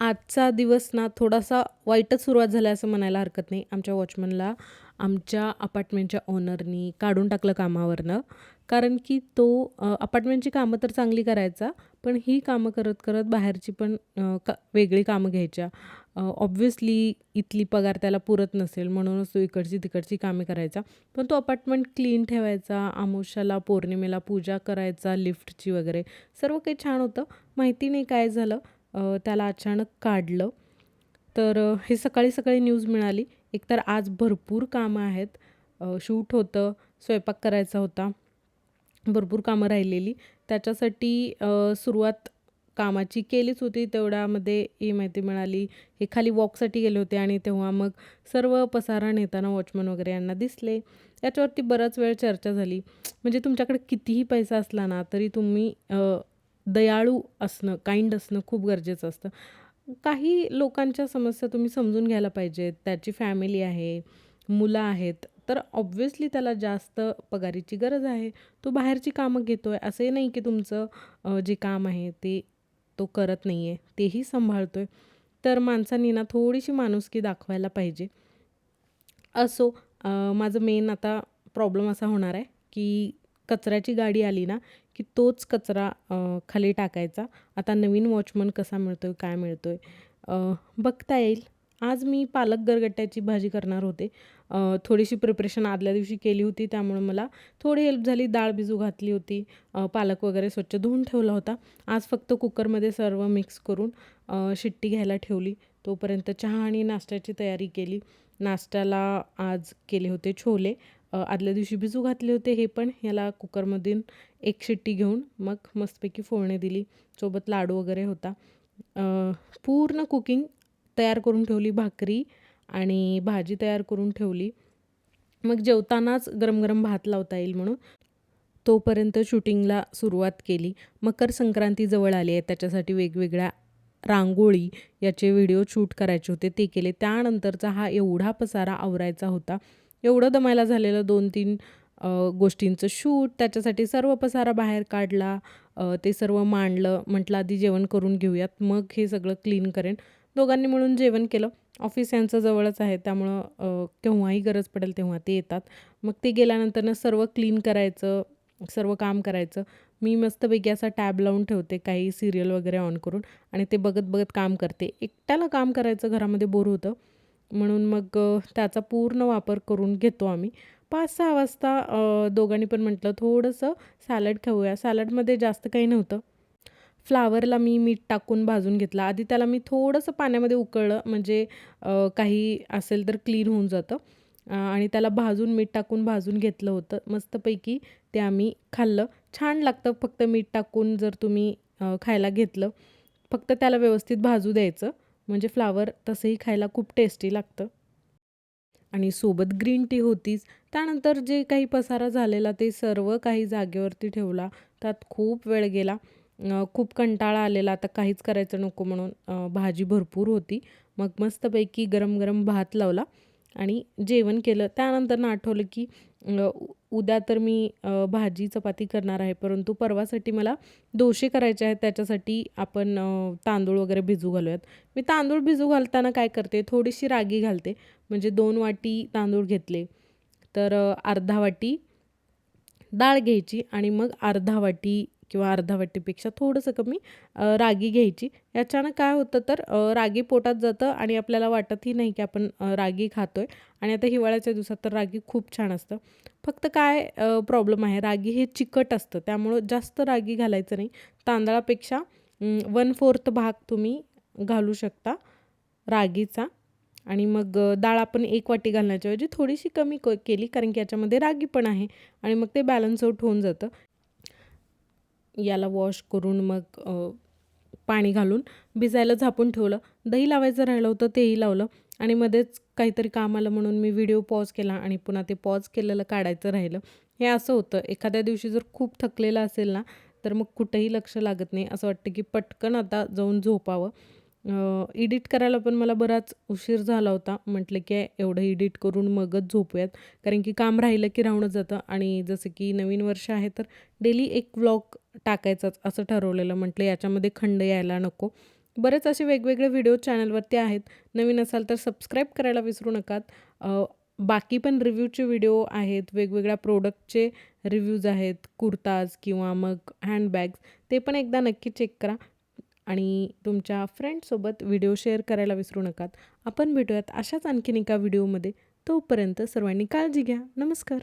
आजचा दिवस ना थोडासा वाईटच सुरुवात झाला असं म्हणायला हरकत नाही. आमच्या वॉचमनला आमच्या अपार्टमेंटच्या ओनरनी काढून टाकलं कामावरनं. कारण की तो अपार्टमेंटची कामं तर चांगली करायचा, पण ही कामं करत-करत बाहेरची पण का वेगळी कामं घ्यायच्या. ऑब्व्हियसली इथली पगार त्याला पुरत नसेल म्हणूनच तो इकडची-तिकडची कामे करायचा. पण तो अपार्टमेंट क्लीन ठेवायचा, आमोशाला पौर्णिमेला पूजा करायचा लिफ्टची वगैरे. सर्व काही छान होतं. माहिती नाही काय झालं त्याला अचानक काढलं. तर हे सकाळी-सकाळी न्यूज मिळाली. एकतर आज भरपूर कामं आहेत. शूट होतं, स्वयंपाक करायचा होता. भरपूर कामं राहिलेली. त्याच्यासाठी सुरुवात कामाची केलीच होती. तेवढ्यामध्ये ही माहिती मिळाली. हे खाली वॉकसाठी गेले होते आणि तेव्हा मग सर्व पसारा नेताना वॉचमन वगैरे यांना दिसले. याच्यावरती बराच वेळ चर्चा झाली. म्हणजे तुमच्याकडे कितीही पैसा असला ना, तरी तुम्ही दयाळू असणं, काइंड असणं खूप गरजेचं असतं. काही लोकांच्या समस्या तुम्ही समजून घ्यायला पाहिजेत. त्याची फॅमिली आहे, मुलं आहेत. तर ऑब्व्हियसली त्याला जास्त पगारीची गरज आहे. तो बाहेरची कामं घेतो आहे असंही नाही की तुमचं जे काम आहे ते तो करत नाही आहे. तेही सांभाळतो आहे तर माणसांनी ना थोडीशी माणुसकी दाखवायला पाहिजे. असो माझं मेन आता प्रॉब्लेम असा होणार आहे, की कचऱ्याची गाडी आली ना, की तोच कचरा खाली टाकायचा. आता नवीन वॉचमन कसा मिळतो आहे काय मिळतो आहे बघता येईल. आज मी पालक गरगट्ट्याची भाजी करणार होते. थोडीशी प्रिपरेशन आदल्या दिवशी केली होती त्यामुळे मला थोडी हेल्प झाली. डाळ भिजू घातली होती. पालक वगैरे स्वच्छ धुवून ठेवला होता. आज फक्त कुकरमध्ये सर्व मिक्स करून शिट्टी घ्यायला ठेवली. तोपर्यंत चहा आणि नाश्त्याची तयारी केली. नाश्त्याला आज केले होते छोले. आदल्या दिवशी भिजू घातले होते हे पण. ह्याला कुकरमधून एक शिट्टी घेऊन मग मस्तपैकी फोडणी दिली. सोबत लाडू वगैरे होता. पूर्ण कुकिंग तयार करून ठेवली. भाकरी आणि भाजी तयार करून ठेवली. मग जेवतानाच गरम-गरम भात लावता येईल म्हणून. तोपर्यंत शूटिंगला सुरुवात केली. मकर संक्रांती जवळ आली आहे. त्याच्यासाठी वेगवेगळ्या रांगोळी याचे व्हिडिओ शूट करायचे होते, ते केले. त्यानंतरचा हा एवढा पसारा आवरायचा होता. एवढं दमायला झालेलं दोन तीन गोष्टींचं शूट. त्याच्यासाठी सर्व पसारा बाहेर काढला. ते सर्व मांडलं. म्हटलं आधी जेवण करून घेऊयात, मग हे सगळं क्लीन करेन. दोघांनी मिळून जेवण केलं. ऑफिस यांचं जवळच आहे त्यामुळं केव्हाही गरज पडेल तेव्हा ते येतात. मग ते गेल्यानंतरनं सर्व क्लीन करायचं, सर्व काम करायचं. मी मस्तपैकी असा टॅब लावून ठेवते काही सिरियल वगैरे ऑन करून आणि ते बघत-बघत काम करते. एकट्याला काम करायचं घरामध्ये बोर होतं. म्हणून मग त्याचा पूर्ण वापर करून घेतो आम्ही. 5-6 वाजता दोघांनी पण म्हटलं थोडंसं सॅलड खाऊया. सॅलडमध्ये जास्त काही नव्हतं. फ्लॉवरला मी मीठ टाकून भाजून घेतला आधी त्याला मी थोडंसं पाण्यामध्ये उकळलं म्हणजे काही असेल तर क्लीन होऊन जातं. आणि त्याला भाजून मीठ टाकून भाजून घेतलं होतं. मस्तपैकी ते आम्ही खाल्लं. छान लागतं फक्त मीठ टाकून जर तुम्ही खायला घेतलं. फक्त त्याला व्यवस्थित भाजू द्यायचं. म्हणजे फ्लॉवर तसंही खायला खूप टेस्टी लागतं. आणि सोबत ग्रीन टी होतीच. त्यानंतर जे काही पसारा झालेला ते सर्व काही जागेवरती ठेवला. त्यात खूप वेळ गेला. खूप कंटाळा आलेला आता काहीच करायचं नको म्हणून. भाजी भरपूर होती. मग मस्तपैकी गरम-गरम भात लावला आणि जेवण केलं. त्यानंतर आठवलं की उद्या तर मी भाजी चपाती करणार आहे, परंतु परवासाठी मला दोशे करायचे आहेत. त्याच्यासाठी आपण तांदूळ वगैरे भिजू घालूयात. मी तांदूळ भिजू घालताना काय करते, थोडीशी रागी घालते. म्हणजे दोन वाटी तांदूळ घेतले, तर अर्धा वाटी डाळ घ्यायची आणि मग अर्धा वाटी किंवा अर्धा वाटीपेक्षा थोडंसं कमी रागी घ्यायची. याच्यानं काय होतं तर रागी पोटात जातं आणि आपल्याला वाटतही नाही की आपण रागी रागी खातोय आणि आता हिवाळ्याच्या दिवसात तर रागी खूप छान असतं. फक्त काय प्रॉब्लेम आहे, रागी हे चिकट असतं त्यामुळं जास्त रागी घालायचं नाही. तांदळापेक्षा वन फोर्थ भाग तुम्ही घालू शकता रागीचा आणि मग डाळ आपण एक वाटी घालण्याच्या ऐवजी थोडीशी कमी क केली कारण की याच्यामध्ये रागी पण आहे आणि मग ते बॅलन्स आउट होऊन जातं. याला वॉश करून मग पाणी घालून भिजायला झापून ठेवलं. दही लावायचं राहिलं होतं तेही लावलं आणि मध्येच काहीतरी काम आलं म्हणून मी व्हिडिओ पॉज केला आणि पुन्हा ते पॉज केलेलं काढायचं राहिलं. हे असं होतं एखाद्या दिवशी जर खूप थकलेलं असेल ना, तर मग कुठेही लक्ष लागत नाही. असं वाटतं की पटकन आता जाऊन झोपावं. एडिट करायला पण मला बराच उशीर झाला होता. म्हटलं की एवढं एडिट करून मगच झोपूयात. कारण की काम राहिलं की राहूनच जातं आणि जसं की नवीन वर्ष आहे तर डेली एक व्लॉग टाकायचाच असं ठरवलेलं. म्हटलं याच्यामध्ये खंड यायला नको. बरेच असे वेगवेगळे व्हिडिओ चॅनलवरती आहेत नवीन असाल तर सबस्क्राईब करायला विसरू नकात बाकी पण रिव्ह्यूचे व्हिडिओ आहेत वेगवेगळ्या प्रोडक्टचे रिव्ह्यूज आहेत कुर्ताज किंवा मग हँडबॅग्स ते पण एकदा नक्की चेक करा आणि तुमच्या फ्रेंडसोबत व्हिडिओ शेअर करायला विसरू नकात. आपण भेटूयात अशाच आणखीन एका व्हिडिओमध्ये. तोपर्यंत सर्वांनी काळजी घ्या. नमस्कार.